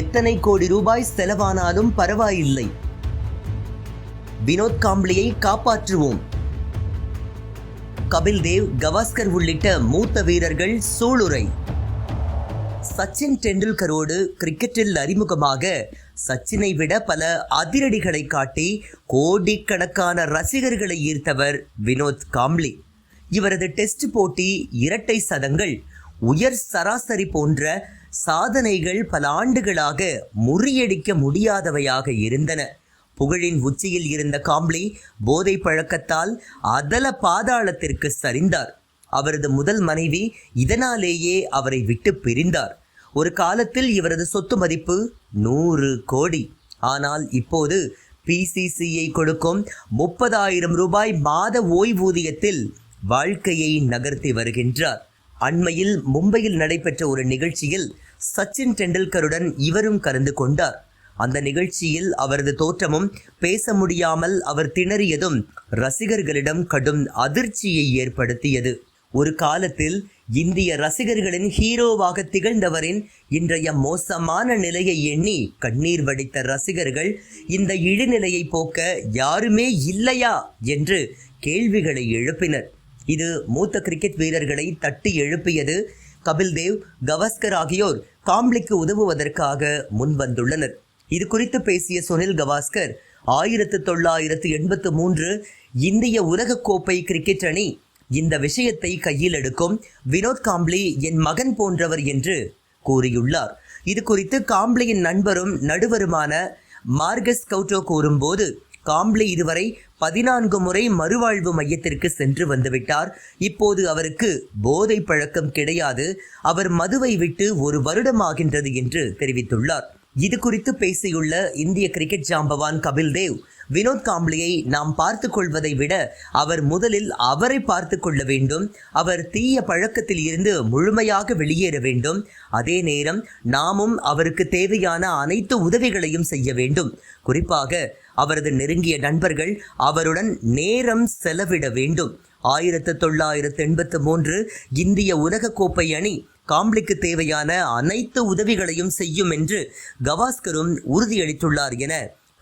எத்தனை கோடி ரூபாய் செலவானாலும் பரவாயில்லை. வினோத் காம்ப்ளியை காப்பாற்றுவோம். கபில் தேவ் கவாஸ்கர் உள்ளிட்ட மூத்த வீரர்கள் சூளுரை. சச்சின் டெண்டுல்கரோடு கிரிக்கெட்டில் அறிமுகமாக சச்சினை விட பல அதிரடிகளை காட்டி கோடிக்கணக்கான ரசிகர்களை ஈர்த்தவர் வினோத் காம்ப்ளி. இவரது டெஸ்ட் போட்டி இரட்டை சதங்கள் உயர் சராசரி போன்ற சாதனைகள் பல ஆண்டுகளாக முறியடிக்க முடியாதவையாக இருந்தன. புகழின் உச்சியில் இருந்த காம்ப்ளி போதை பழக்கத்தால் அதல பாதாளத்திற்கு சரிந்தார். அவரது முதல் மனைவி இதனாலேயே அவரை விட்டு பிரிந்தார். ஒரு காலத்தில் இவரது சொத்து மதிப்பு நூறு கோடி. ஆனால் இப்போது பிசிசிஐ கொடுக்கும் முப்பதாயிரம் ரூபாய் மாத ஓய்வூதியத்தில் வாழ்க்கையை நகர்த்தி வருகின்றார். அண்மையில் மும்பையில் நடைபெற்ற ஒரு நிகழ்ச்சியில் சச்சின் டெண்டுல்கருடன் இவரும் கலந்து கொண்டார். அந்த நிகழ்ச்சியில் அவரது தோற்றமும் பேச முடியாமல் அவர் திணறியதும் ரசிகர்களிடம் கடும் அதிர்ச்சியை ஏற்படுத்தியது. ஒரு காலத்தில் இந்திய ரசிகர்களின் ஹீரோவாக திகழ்ந்தவரின் இன்றைய மோசமான நிலையை எண்ணி கண்ணீர் வடித்த ரசிகர்கள் இந்த இழிநிலையை போக்க யாருமே இல்லையா என்று கேள்விகளை எழுப்பினர். இது மூத்த கிரிக்கெட் வீரர்களை தட்டி எழுப்பியது கபில் தேவ் கவாஸ்கர் ஆகியோர். காம்ப்ளிக்கு உதவுவதற்காக முன்வந்துள்ளனர். இது குறித்து பேசிய சுனில் கவாஸ்கர் ஆயிரத்து தொள்ளாயிரத்து எண்பத்து மூன்று இந்திய உலகக்கோப்பை கிரிக்கெட் அணி இந்த விஷயத்தை கையில் எடுக்கும் வினோத் காம்ப்ளி என் மகன் போன்றவர் என்று கூறியுள்ளார். இது குறித்து காம்ப்ளியின் நண்பரும் நடுவருமான மார்கஸ் கவுட்டோ கூறும்போது காம்ப்ளி இதுவரை பதினான்கு முறை மறுவாழ்வு மையத்திற்கு சென்று வந்துவிட்டார். இப்போது அவருக்கு போதை பழக்கம் கிடையாது. அவர் மதுவை விட்டு ஒரு வருடமாகின்றது என்று தெரிவித்துள்ளார். இது குறித்து பேசியுள்ள இந்திய கிரிக்கெட் ஜாம்பவான் கபில் தேவ் வினோத் காம்ப்ளியை நாம் பார்த்து கொள்வதை விட அவர் முதலில் அவரை பார்த்து கொள்ள வேண்டும். அவர் தீய பழக்கத்தில் இருந்து முழுமையாக வெளியேற வேண்டும். அதே நேரம் நாமும் அவருக்கு தேவையான அனைத்து உதவிகளையும் செய்ய வேண்டும். குறிப்பாக அவரது நெருங்கிய நண்பர்கள் அவருடன் நேரம் செலவிட வேண்டும். ஆயிரத்து தொள்ளாயிரத்து எண்பத்து மூன்று இந்திய உலகக்கோப்பை அணி காம்ப்ளிக்கு தேவையான அனைத்து உதவிகளையும் செய்யும் என்று கவாஸ்கரும் உறுதியளித்துள்ளார் என